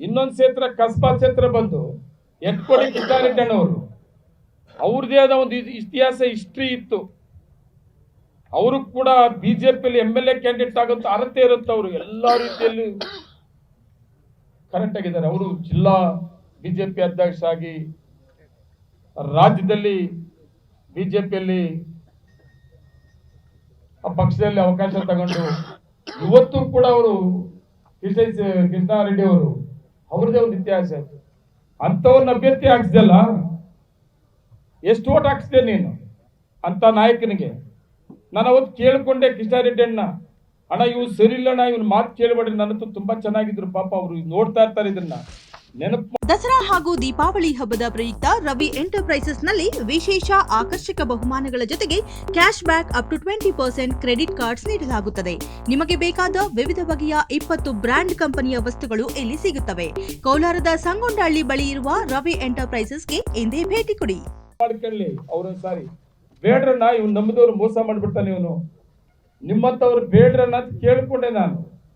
ಇನ್ನೊಂದು ಕ್ಷೇತ್ರ, ಕಸ್ಬಾ ಕ್ಷೇತ್ರ ಬಂದು ಎಟ್ಕೊಡಿ ಕಿತ್ತಾರೆಡ್ಡಣ್ಣವರು ಅವ್ರದೇ ಆದ ಒಂದು ಇತಿ- ಇತಿಹಾಸ ಹಿಸ್ಟ್ರಿ ಇತ್ತು. ಅವರು ಕೂಡ ಬಿಜೆಪಿಯಲ್ಲಿ ಎಂ ಎಲ್ ಎ ಕ್ಯಾಂಡಿಡೇಟ್ ಆಗೋಂಥ ಅರ್ಹತೆ ಇರುತ್ತೆ ಅವರು ಎಲ್ಲ ರೀತಿಯಲ್ಲಿ ಕರೆಕ್ಟ್ ಆಗಿದ್ದಾರೆ. ಅವರು ಜಿಲ್ಲಾ ಬಿಜೆಪಿ ಅಧ್ಯಕ್ಷ ಆಗಿ ರಾಜ್ಯದಲ್ಲಿ ಬಿಜೆಪಿಯಲ್ಲಿ ಆ ಪಕ್ಷದಲ್ಲಿ ಅವಕಾಶ ತಗೊಂಡು ಇವತ್ತು ಕೂಡ ಅವರು ಕೃಷ್ಣ ಕೃಷ್ಣಾರೆಡ್ಡಿ ಅವರು ಅವ್ರದೇ ಒಂದು ಇತಿಹಾಸ ಇತ್ತು ಅಂಥವ್ರನ್ನ ಅಭ್ಯರ್ಥಿ ಹಾಕ್ಸ್ದಲ್ಲ ಎಷ್ಟು ಓಟ್ ಹಾಕ್ಸ್ದೆ ನೀನು? ಅಂತ ನಾಯಕನಿಗೆ. ನಾನು ಅವತ್ತು ಕೇಳ್ಕೊಂಡೆ ಕಿಷ್ಟ ಅಣ್ಣ. ಅಣ್ಣ, ಇವ್ರು ಸರಿ ಇಲ್ಲಣ್ಣ ಇವ್ನ ಮಾತು ಕೇಳಬೇಡ್ರಿ ನನ್ನಂತೂ ತುಂಬಾ ಚೆನ್ನಾಗಿದ್ರು ಪಾಪ, ಅವರು ನೋಡ್ತಾ ಇರ್ತಾರೆ ಇದನ್ನ. ದಸರಾ ಹಾಗೂ ದೀಪಾವಳಿ ಹಬ್ಬದ ಪ್ರಯುಕ್ತ ರವಿ ಎಂಟರ್ಪ್ರೈಸಸ್ನಲ್ಲಿ ವಿಶೇಷ ಆಕರ್ಷಕ ಬಹುಮಾನಗಳ ಜೊತೆಗೆ cash back up to twenty percent credit cards ನೀಡಲಾಗುತ್ತದೆ. ನಿಮಗೆ ಬೇಕಾದ ವಿವಿಧ ಬಗೆಯ ಇಪ್ಪತ್ತು ಬ್ರ್ಯಾಂಡ್ ಕಂಪನಿಯ ವಸ್ತುಗಳು ಇಲ್ಲಿ ಸಿಗುತ್ತವೆ. ಕೋಲಾರದ ಸಂಗೊಂಡಹಳ್ಳಿ ಬಳಿ ಇರುವ ರವಿ ಎಂಟರ್ಪ್ರೈಸಸ್ಗೆ ಎಂದೇ ಭೇಟಿ ಕೊಡಿ. ಇವ್ನು ಮೋಸ ಮಾಡಿಬಿಡ್ತಾನೆ ಇವನು. ನಿಮ್ಮಂಥವ್ರು ಬೇಡ್ರನ್ನ ಕೇಳ್ಕೊಂಡೆ ನಾನು.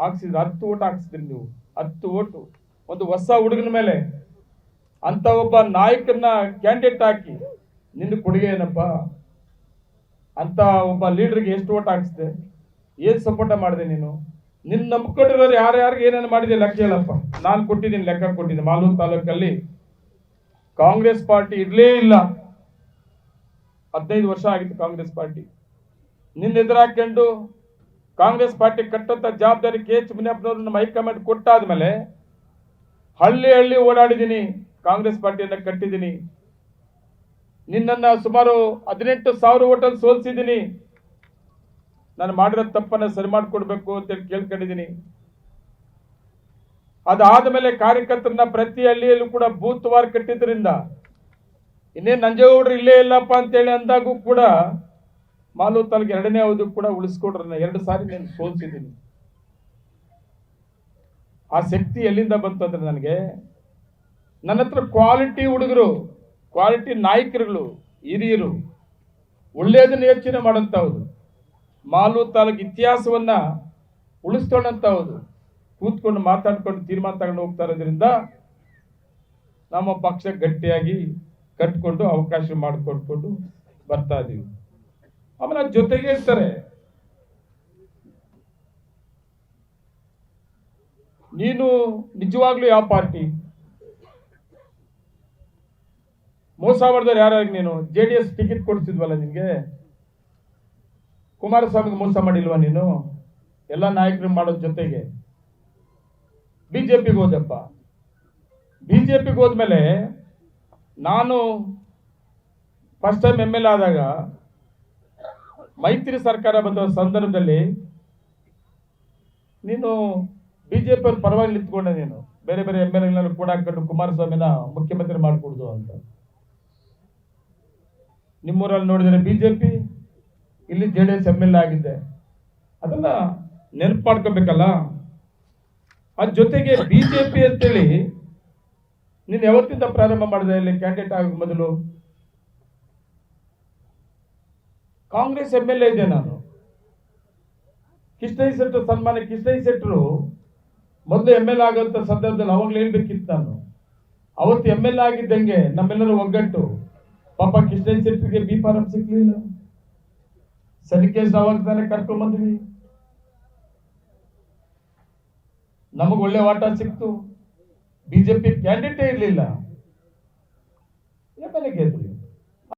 ಹಾಕ್ಸಿದ್ರು ಹತ್ತು ಓಟ್ ಹಾಕ್ಸಿದ್ರಿ ನೀವು. ಹತ್ತು ಓಟು. ಒಂದು ಹೊಸ ಹುಡುಗನ ಮೇಲೆ ಅಂತ ಒಬ್ಬ ನಾಯಕನ ಕ್ಯಾಂಡಿಡೇಟ್ ಹಾಕಿ ನಿನ್ನ ಕೊಡುಗೆ ಏನಪ್ಪ? ಅಂತ ಒಬ್ಬ ಲೀಡರ್ಗೆ ಎಷ್ಟು ಓಟ್ ಹಾಕ್ಸಿದೆ? ಏನ್ ಸಪೋರ್ಟ ಮಾಡಿದೆ ನೀನು? ನಿನ್ನ ನಂಬ್ಕೊಂಡಿರೋರು ಯಾರ್ಯಾರಿಗೆ ಏನೇನು ಮಾಡಿದೆ ಲೆಕ್ಕ ಹೇಳಪ್ಪ. ನಾನು ಕೊಟ್ಟಿದ್ದೀನಿ, ಲೆಕ್ಕ ಕೊಟ್ಟಿದ್ದೆ ಮಾಲೂರು ತಾಲೂಕಲ್ಲಿ ಕಾಂಗ್ರೆಸ್ ಪಾರ್ಟಿ ಇರಲೇ ಇಲ್ಲ. ಹದಿನೈದು ವರ್ಷ ಆಗಿತ್ತು ಕಾಂಗ್ರೆಸ್ ಪಾರ್ಟಿ. ನಿನ್ನ ಎದುರಾಕೊಂಡು ಕಾಂಗ್ರೆಸ್ ಪಾರ್ಟಿ ಕಟ್ಟಂತ ಜವಾಬ್ದಾರಿ ಕೆ ಎಚ್ ಮುನಿಯಪ್ಪನವ್ರು ನಮ್ಮ ಹೈಕಮಾಂಡ್ ಕೊಟ್ಟಾದ್ಮೇಲೆ ಹಳ್ಳಿ ಹಳ್ಳಿ ಓಡಾಡಿದ್ದೀನಿ. ಕಾಂಗ್ರೆಸ್ ಪಾರ್ಟಿಯನ್ನ ಕಟ್ಟಿದ್ದೀನಿ. ನಿನ್ನನ್ನು ಸುಮಾರು ಹದಿನೆಂಟು ಸಾವಿರ ಓಟಲ್ಲಿ ಸೋಲ್ಸಿದ್ದೀನಿ. ನಾನು ಮಾಡಿರೋ ತಪ್ಪನ್ನ ಸರಿ ಮಾಡಿಕೊಡ್ಬೇಕು ಅಂತೇಳಿ ಕೇಳ್ಕೊಂಡಿದ್ದೀನಿ. ಅದಾದ ಮೇಲೆ ಕಾರ್ಯಕರ್ತರನ್ನ ಪ್ರತಿ ಹಳ್ಳಿಯಲ್ಲೂ ಕೂಡ ಬೂತ್ ವಾರ್ ಕಟ್ಟಿದ್ರಿಂದ ಇನ್ನೇನು ನಂಜೇಗೌಡರು ಇಲ್ಲೇ ಇಲ್ಲಪ್ಪ ಅಂತೇಳಿ ಅಂದಾಗೂ ಕೂಡ ಮಾಲೂರು ತಾಲೂಕು ಎರಡನೇ ಅವಧಿ ಕೂಡ ಉಳಿಸ್ಕೊಡ್ರನ್ನ ಎರಡು ಸಾರಿ ನಾನು ಸೋಲ್ಸಿದ್ದೀನಿ. ಆ ಶಕ್ತಿ ಎಲ್ಲಿಂದ ಬಂತು ಅಂದ್ರೆ ನನಗೆ ನನ್ನ ಹತ್ರ ಕ್ವಾಲಿಟಿ ಹುಡುಗರು ಕ್ವಾಲಿಟಿ ನಾಯಕರುಗಳು, ಹಿರಿಯರು, ಒಳ್ಳೆಯದನ್ನ ಯೋಚನೆ ಮಾಡೋಂಥವ್ರು ಮಾಲು ತಾಲೂಕು ಇತಿಹಾಸವನ್ನ ಉಳಿಸ್ಕೊಂಡಂಥವ್ರು ಕೂತ್ಕೊಂಡು ಮಾತಾಡ್ಕೊಂಡು ತೀರ್ಮಾನ ತಗೊಂಡು ಹೋಗ್ತಾ ಇರೋದ್ರಿಂದ ನಮ್ಮ ಪಕ್ಷ ಗಟ್ಟಿಯಾಗಿ ಕಟ್ಕೊಂಡು ಅವಕಾಶ ಮಾಡಿಕೊಟ್ಕೊಂಡು ಬರ್ತಾ ಇದ್ದೀವಿ ಆಮೇಲೆ ಜೊತೆಗೆ ಇರ್ತಾರೆ ನೀನು ನಿಜವಾಗ್ಲೂ ಯಾವ ಪಾರ್ಟಿ? ಮೋಸ ಮಾಡಿದವ್ರು ಯಾರ್ಯಾರಿಗೆ ನೀನು? ಜೆ ಡಿ ಎಸ್ ಟಿಕೆಟ್ ಕೊಡಿಸಿದ್ವಲ್ಲ ನಿಮಗೆ ಕುಮಾರಸ್ವಾಮಿಗೆ ಮೋಸ ಮಾಡಿಲ್ವಾ ನೀನು? ಎಲ್ಲ ನಾಯಕರು ಮಾಡೋ ಜೊತೆಗೆ. ಬಿಜೆಪಿಗೆ ಹೋದಪ್ಪ. ಬಿಜೆಪಿಗೆ ಹೋದ್ಮೇಲೆ ನಾನು ಫಸ್ಟ್ ಟೈಮ್ ಎಂ ಎಲ್ ಆದಾಗ ಮೈತ್ರಿ ಸರ್ಕಾರ ಬಂದ ಸಂದರ್ಭದಲ್ಲಿ ನೀನು ಬಿಜೆಪಿ ಅವ್ರ ಪರವಾಗಿ ನಿಂತ್ಕೊಂಡೆ ನೀನು. ಬೇರೆ ಬೇರೆ ಎಂ ಎಲ್ ಎಗಳನ್ನು ಕೂಡ ಹಾಕೊಂಡು ಕುಮಾರಸ್ವಾಮಿನ ಮುಖ್ಯಮಂತ್ರಿ ಮಾಡಿಕೊಡುದು ಅಂತ. ನಿಮ್ಮೂರಲ್ಲಿ ನೋಡಿದರೆ ಬಿಜೆಪಿ ಇಲ್ಲಿ J D S M L ಆಗಿದ್ದೆ. ಅದನ್ನ ನೆನಪು ಮಾಡ್ಕೋಬೇಕಲ್ಲ ಅದ್ ಜೊತೆಗೆ ಬಿಜೆಪಿ ಅಂತೇಳಿ ನೀನು ಯಾವತ್ತಿಂದ ಪ್ರಾರಂಭ ಮಾಡಿದೆ ಇಲ್ಲಿ ಕ್ಯಾಂಡಿಡೇಟ್ ಆಗ ಮೊದಲು? ಕಾಂಗ್ರೆಸ್ ಎಂ ಎಲ್ ಎ ಇದೆ ನಾನು. ಕೃಷ್ಣೈ ಶೆಟ್ಟರು ಸನ್ಮಾನ ಕೃಷ್ಣೈ ಶೆಟ್ಟರು ಮೊದಲು ಎಂ ಎಲ್ ಆಗೋಂಥ ಸಂದರ್ಭದಲ್ಲಿ ಅವಾಗಲೇ ಹೇಳ್ಬೇಕಿತ್ತು ನಾನು. ಅವತ್ತು ಎಂ ಎಲ್ ಆಗಿದ್ದಂಗೆ ನಮ್ಮೆಲ್ಲರೂ ಒಗ್ಗಟ್ಟು, ಪಾಪ ಕೃಷ್ಣ ಶೆಟ್ಟಿಗೆ ಬಿ ಫಾರಂ ಸಿಗ್ಲಿಲ್ಲ. ಸಲಿಕೇಶ್ ಅವಾಗ ತಾನೇ ಕರ್ಕೊಂಬಂದ್ವಿ ಬಂದ್ವಿ. ನಮಗ್ ಒಳ್ಳೆ ವಾಟ ಸಿಕ್ತು. ಬಿಜೆಪಿ ಕ್ಯಾಂಡಿಡೇಟೇ ಇರಲಿಲ್ಲ. M L A ಗೆದ್ವಿ